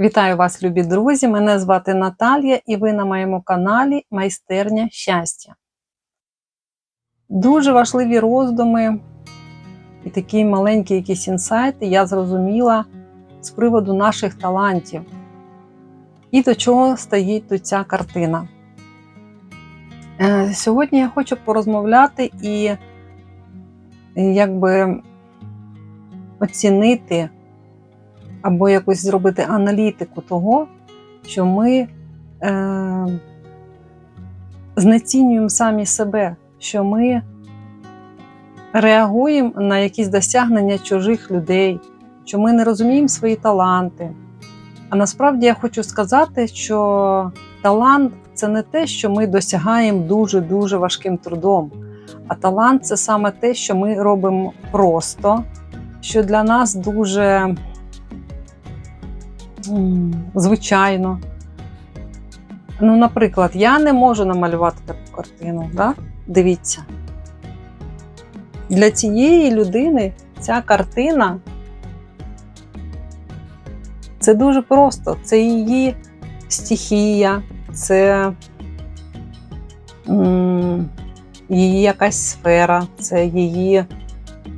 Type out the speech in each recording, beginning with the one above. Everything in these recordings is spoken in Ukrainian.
Вітаю вас, любі друзі! Мене звати Наталія, і ви на моєму каналі Майстерня щастя. Дуже важливі роздуми і такі маленькі якісь інсайти я зрозуміла з приводу наших талантів. І до чого стоїть тут ця картина. Е, Сьогодні я хочу порозмовляти і якби оцінити або якось зробити аналітику того, що ми е, знецінюємо самі себе, що ми реагуємо на якісь досягнення чужих людей, що ми не розуміємо свої таланти. А насправді я хочу сказати, що талант це не те, що ми досягаємо дуже-дуже важким трудом. А талант це саме те, що ми робимо просто, що для нас дуже звичайно. Ну, наприклад, я не можу намалювати таку картину. Да? Дивіться. Для цієї людини ця картина це дуже просто. Це її стихія, це її якась сфера, це її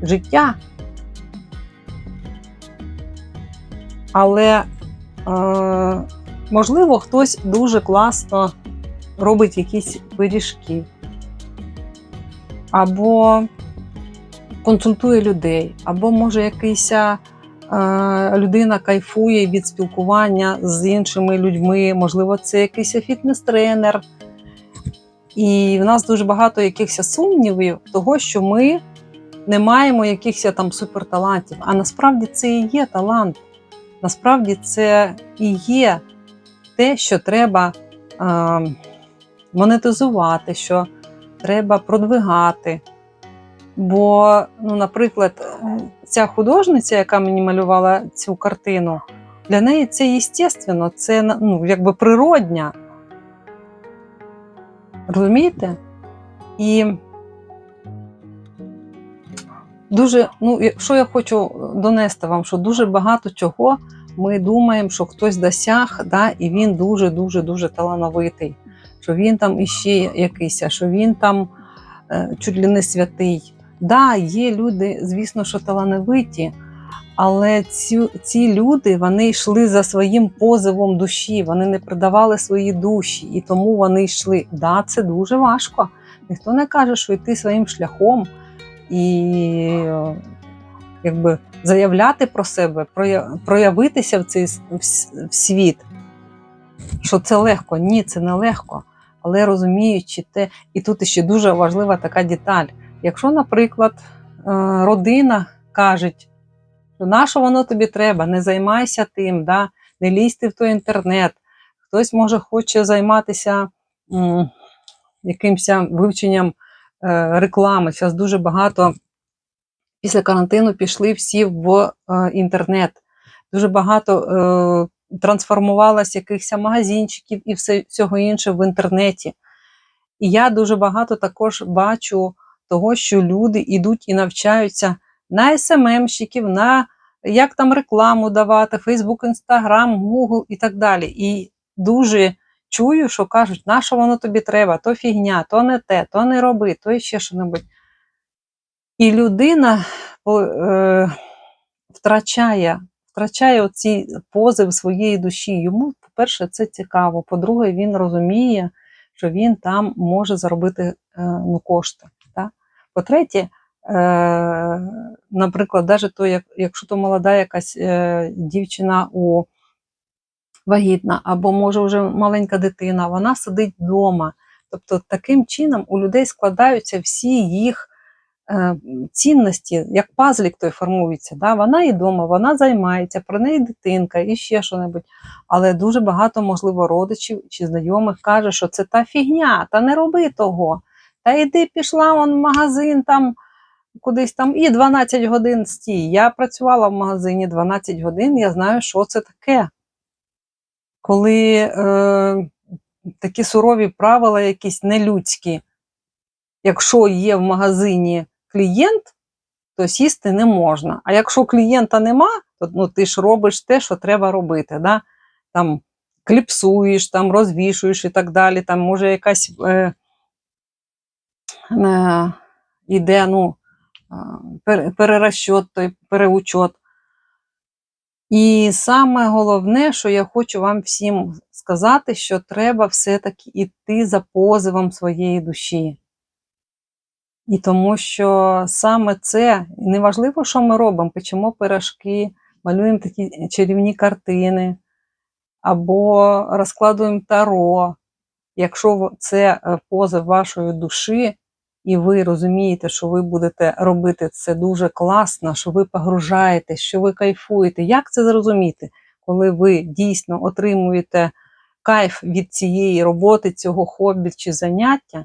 життя. Але, можливо, хтось дуже класно робить якісь пиріжки, або консультує людей, або може якийсь е, людина кайфує від спілкування з іншими людьми, можливо, це якийсь фітнес-тренер. І в нас дуже багато якихось сумнівів того, що ми не маємо якихось там суперталантів. А насправді це і є талант. Насправді це і є те, що треба е, монетизувати, що треба продвигати. Бо, ну, наприклад, ця художниця, яка мені малювала цю картину, для неї це естественно, це ну, якби природня. Розумієте? І дуже, ну, що я хочу донести вам, що дуже багато чого ми думаємо, що хтось досяг, да, і він дуже-дуже дуже талановитий, що він там іще якийсь, що він там е, чуть ли не святий. Да, є люди, звісно, що талановиті, але ці, ці люди вони йшли за своїм позивом душі, вони не продавали свої душі, і тому вони йшли. Да, це дуже важко. Ніхто не каже, що йти своїм шляхом і якби заявляти про себе, проявитися в цей в світ. Що це легко? Ні, це не легко. Але розуміючи те, і тут ще дуже важлива така деталь. Якщо, наприклад, е, родина каже, що на що воно тобі треба, не займайся тим, да? не лізь ти в той інтернет. Хтось може хоче займатися якимось вивченням е, реклами. Зараз дуже багато після карантину пішли всі в е, інтернет. Дуже багато е, трансформувалось якихось магазинчиків і все, всього іншого в інтернеті. І я дуже багато також бачу того, що люди йдуть і навчаються на СММщиків, на як там рекламу давати, Facebook, Instagram, Google і так далі. І дуже чую, що кажуть, на що воно тобі треба, то фігня, то не те, то не роби, то ще що-небудь. І людина е, втрачає, втрачає оці позив своєї душі. Йому, по-перше, це цікаво. По-друге, він розуміє, що він там може заробити е, ну, кошти. Так? По-третє, е, наприклад, навіть то, як, якщо то молода якась дівчина у вагітна, або може вже маленька дитина, вона сидить вдома. Тобто, таким чином у людей складаються всі їх цінності, як пазлік той формується. Да? Вона і вдома, вона займається, про неї дитинка і ще що-небудь. Але дуже багато, можливо, родичів чи знайомих каже, що це та фігня, та не роби того. Та йди пішла вон в магазин там кудись там і 12 годин стій. Я працювала в магазині 12 годин, я знаю, що це таке. Коли е, такі сурові правила, якісь нелюдські, якщо є в магазині клієнт, то сісти не можна. А якщо клієнта нема, то ну, ти ж робиш те, що треба робити. Да? там кліпсуєш, там розвішуєш і так далі. Там може якась е, е, іде ну, е, пер- перерозчот, переучот. І саме головне, що я хочу вам всім сказати, що треба все-таки йти за позивом своєї душі. І тому що саме це, неважливо, що ми робимо, печемо пирожки, малюємо такі чарівні картини, або розкладуємо таро. Якщо це е, позив вашої душі, і ви розумієте, що ви будете робити це дуже класно, що ви погружаєтесь, що ви кайфуєте. Як це зрозуміти, коли ви дійсно отримуєте кайф від цієї роботи, цього хобі чи заняття,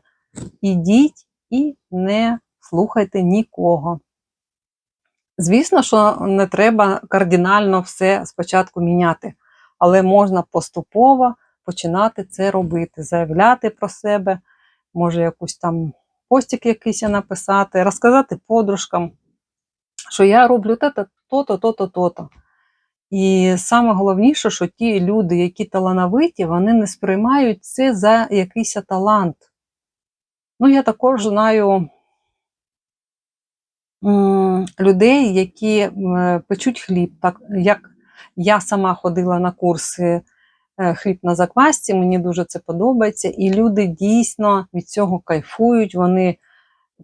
ідіть і не слухайте нікого. Звісно, що не треба кардинально все спочатку міняти, але можна поступово починати це робити, заявляти про себе, може якусь там постік якийсь написати, розказати подружкам, що я роблю то-то, то-то, то-то. І саме головніше, що ті люди, які талановиті, вони не сприймають це за якийсь талант. Ну, я також знаю людей, які печуть хліб. Так, як я сама ходила на курси е, хліб на заквасці, мені дуже це подобається. І люди дійсно від цього кайфують, вони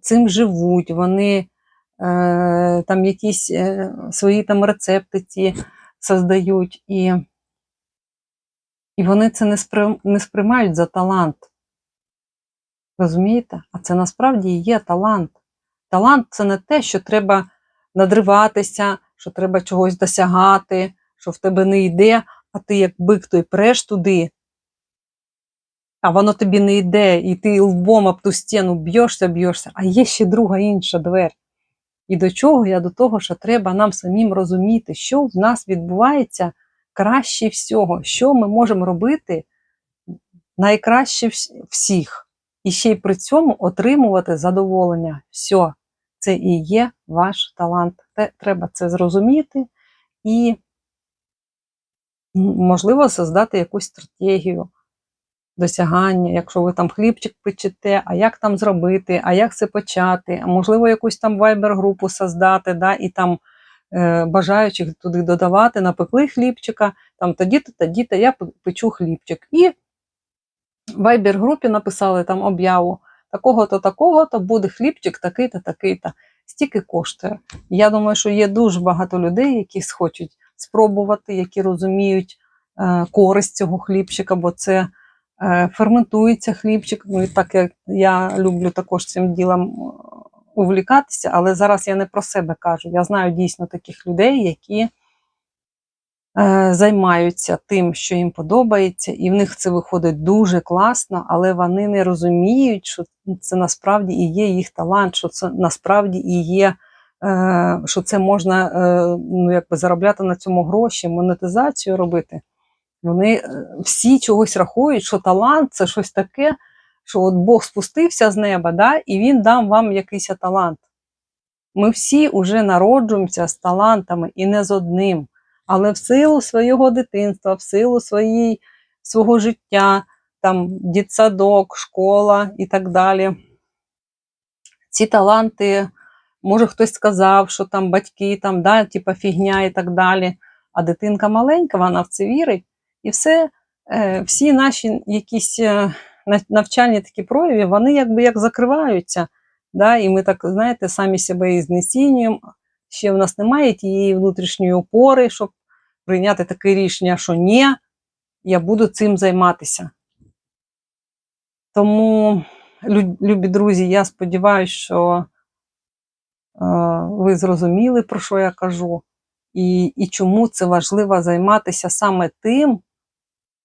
цим живуть, вони е, там якісь е, свої там рецепти создають. І, і вони це не сприймають за талант. Розумієте? А це насправді є талант. Талант це не те, що треба надриватися, що треба чогось досягати, що в тебе не йде, а ти як бик той преш туди, а воно тобі не йде, і ти лбом об ту стіну б'єшся, б'єшся, а є ще друга інша двер. І до чого я? До того, що треба нам самим розуміти, що в нас відбувається краще всього, що ми можемо робити найкраще всіх. І ще й при цьому отримувати задоволення. Все, це і є ваш талант. Треба це зрозуміти і, можливо, создати якусь стратегію досягання, якщо ви там хлібчик печете, а як там зробити, а як це почати, а можливо, якусь там вайбер-групу создати, да, і там е, бажаючих туди додавати, напекли хлібчика, там тоді-то, тоді-то я печу хлібчик. І вайбер-групі написали там об'яву такого-то, такого-то буде хлібчик такий-то, такий-то. Стільки коштує. Я думаю, що є дуже багато людей, які схочуть спробувати, які розуміють е, користь цього хлібчика, бо це е, ферментується хлібчик. Ну і так як я люблю також цим ділом е, увлікатися, але зараз я не про себе кажу. Я знаю дійсно таких людей, які займаються тим, що їм подобається, і в них це виходить дуже класно, але вони не розуміють, що це насправді і є їх талант, що це насправді і є. е, Що це можна е, ну, якби заробляти на цьому гроші, монетизацію робити. Вони е, всі чогось рахують, що талант це щось таке, що от Бог спустився з неба, да, і він дав вам якийсь талант. Ми всі вже народжуємося з талантами і не з одним. Але в силу свого дитинства, в силу своїй, свого життя, там дітсадок, школа і так далі. Ці таланти, може, хтось сказав, що там батьки, там, да, типа фігня і так далі. А дитинка маленька, вона в це вірить. І все, е, всі наші якісь е, навчальні такі прояви, вони якби як закриваються. Да? І ми так, знаєте, самі себе і знецінюємо. Ще в нас немає тієї внутрішньої опори, щоб прийняти таке рішення, що ні, я буду цим займатися. Тому, любі друзі, я сподіваюся, що е, ви зрозуміли, про що я кажу, і, і чому це важливо займатися саме тим,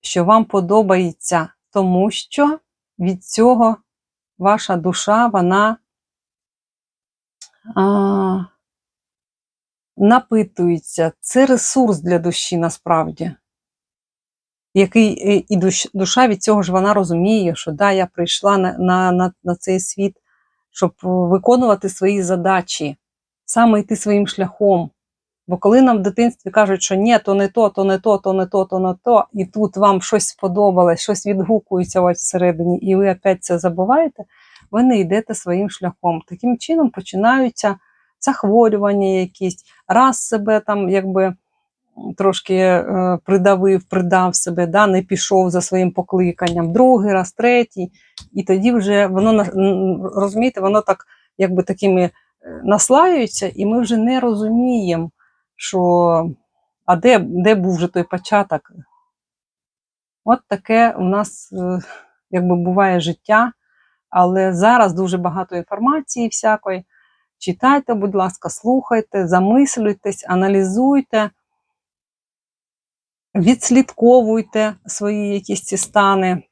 що вам подобається, тому що від цього ваша душа, вона напитується. Це ресурс для душі насправді. Який і- і душа від цього ж вона розуміє, що да, я прийшла на, на, на, на цей світ, щоб виконувати свої задачі, саме йти своїм шляхом. Бо коли нам в дитинстві кажуть, що ні, то не то, то не то, то не то, то не то, і тут вам щось сподобалось, щось відгукується у всередині, і ви опять це забуваєте, ви не йдете своїм шляхом. Таким чином починаються захворювання якісь, раз себе там якби трошки е, придавив, придав себе, да, не пішов за своїм покликанням, другий раз, третій, і тоді вже воно розумієте, воно так якби такими е, наслаюється, і ми вже не розуміємо, що а де, де був вже той початок. От таке у нас е, якби буває життя, але зараз дуже багато інформації всякої. Читайте, будь ласка, слухайте, замислюйтесь, аналізуйте, відслідковуйте свої якісь ці стани.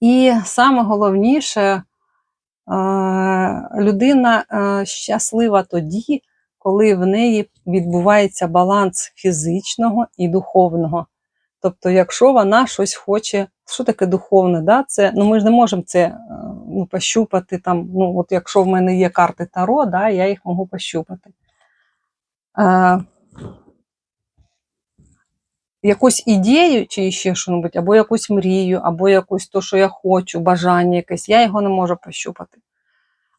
І саме головніше, е, людина е, щаслива тоді, коли в неї відбувається баланс фізичного і духовного. Тобто, якщо вона щось хоче, що таке духовне? Да? Це, ну, ми ж не можемо це е, ну, пощупати. Там, ну, от якщо в мене є карти Таро, да, я їх можу пощупати. Е, якусь ідею чи ще що-небудь, або якусь мрію, або якусь то, що я хочу, бажання якесь, я його не можу пощупати.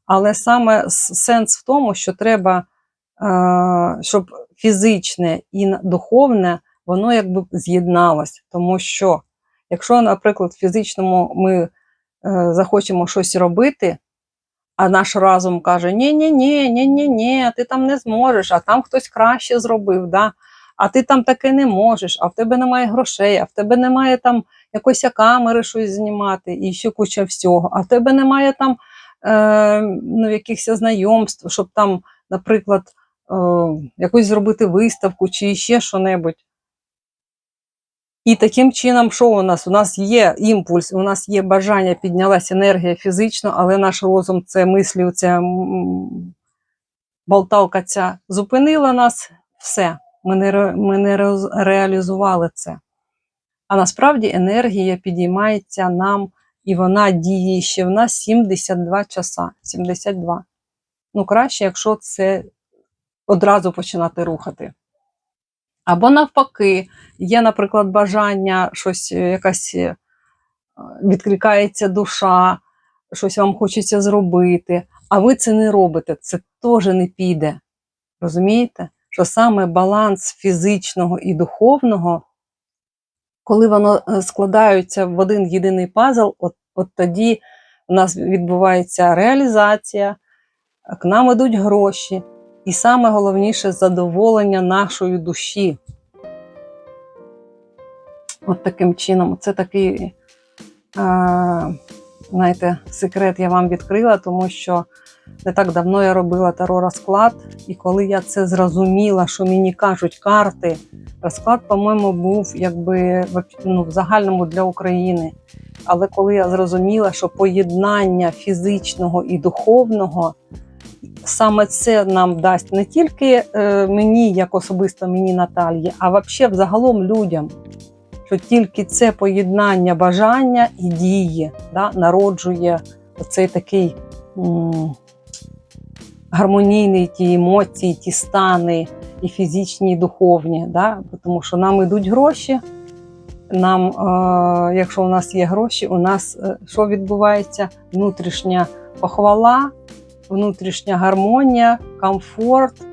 Але саме сенс в тому, що треба, щоб фізичне і духовне, воно якби з'єдналось. Тому що, якщо, наприклад, в фізичному ми захочемо щось робити, а наш разум каже: ні ні ні ні ні ні ти там не зможеш, а там хтось краще зробив, да? а ти там таке не можеш, а в тебе немає грошей, а в тебе немає там якоїсь камери щось знімати і ще куча всього, а в тебе немає там е, ну, якихось знайомств, щоб там, наприклад, е, якусь зробити виставку чи ще що-небудь. І таким чином, що у нас? У нас є імпульс, у нас є бажання, піднялася енергія фізично, але наш розум, це мислі, ця болталка ця зупинила нас, все. Ми не, ми не реалізували це. А насправді енергія підіймається нам, і вона діє ще в нас 72 часа. 72. Ну, краще, якщо це одразу починати рухати. Або навпаки, є, наприклад, бажання, щось, е, якась е, відкликається душа, щось вам хочеться зробити, а ви це не робите, це теж не піде. Розумієте? Що саме баланс фізичного і духовного, коли воно е, складаються в один єдиний пазл, от, от тоді у нас відбувається реалізація, к нам ідуть гроші, і саме головніше задоволення нашої душі. От таким чином, це такий, е, знаєте, секрет я вам відкрила, тому що не так давно я робила таро розклад, і коли я це зрозуміла, що мені кажуть карти, розклад, по-моєму, був якби ну, в загальному для України. Але коли я зрозуміла, що поєднання фізичного і духовного саме це нам дасть не тільки е, мені, як особисто мені Наталії, а взагалі взагалом людям. Що тільки це поєднання бажання і дії да, народжує оцей такий м, гармонійний ті емоції, ті стани, і фізичні, і духовні. Да? Тому що нам йдуть гроші. Нам, е, якщо у нас є гроші, у нас е, що відбувається? Внутрішня похвала, внутрішня гармонія, комфорт,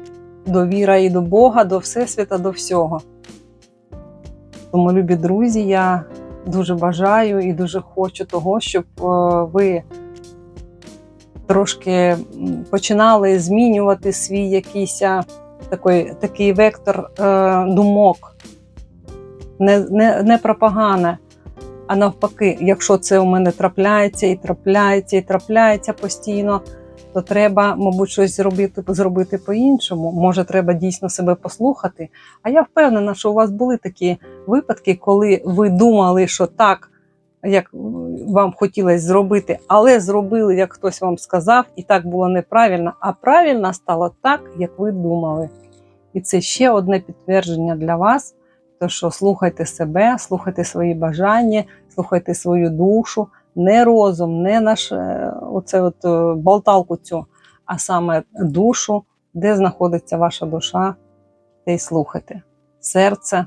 довіра і до Бога, до Всесвіта, до всього. Тому, любі друзі, я дуже бажаю і дуже хочу того, щоб е, ви трошки починали змінювати свій якийсь такий, такий вектор е, думок. Не, не, не про погане, а навпаки, якщо це у мене трапляється і трапляється, і трапляється постійно, то треба, мабуть, щось зробити, зробити по-іншому. Може, треба дійсно себе послухати. А я впевнена, що у вас були такі випадки, коли ви думали, що так, як вам хотілося зробити, але зробили, як хтось вам сказав, і так було неправильно, а правильно стало так, як ви думали. І це ще одне підтвердження для вас, то що слухайте себе, слухайте свої бажання, слухайте свою душу, не розум, не наш е, оце от е, болталку цю, а саме душу, де знаходиться ваша душа, те й слухайте. Серце.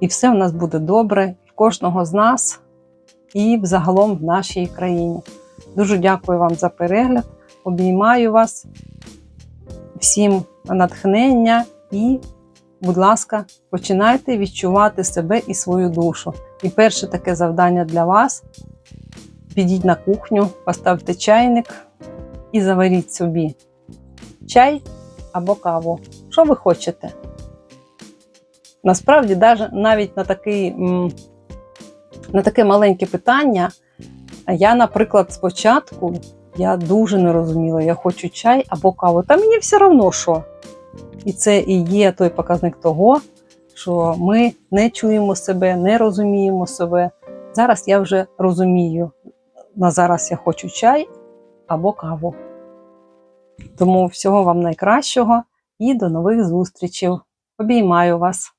І все в нас буде добре, в кожного з нас і взагалом в нашій країні. Дуже дякую вам за перегляд. Обіймаю вас. Всім натхнення і, будь ласка, починайте відчувати себе і свою душу. І перше таке завдання для вас: підіть на кухню, поставте чайник і заваріть собі чай або каву. Що ви хочете? Насправді, навіть на, такий, на таке маленьке питання, я, наприклад, спочатку я дуже не розуміла, я хочу чай або каву. Та мені все одно що. І це і є той показник того, що ми не чуємо себе, не розуміємо себе. Зараз я вже розумію. На зараз я хочу чай або каву. Тому всього вам найкращого і до нових зустрічей. Обіймаю вас!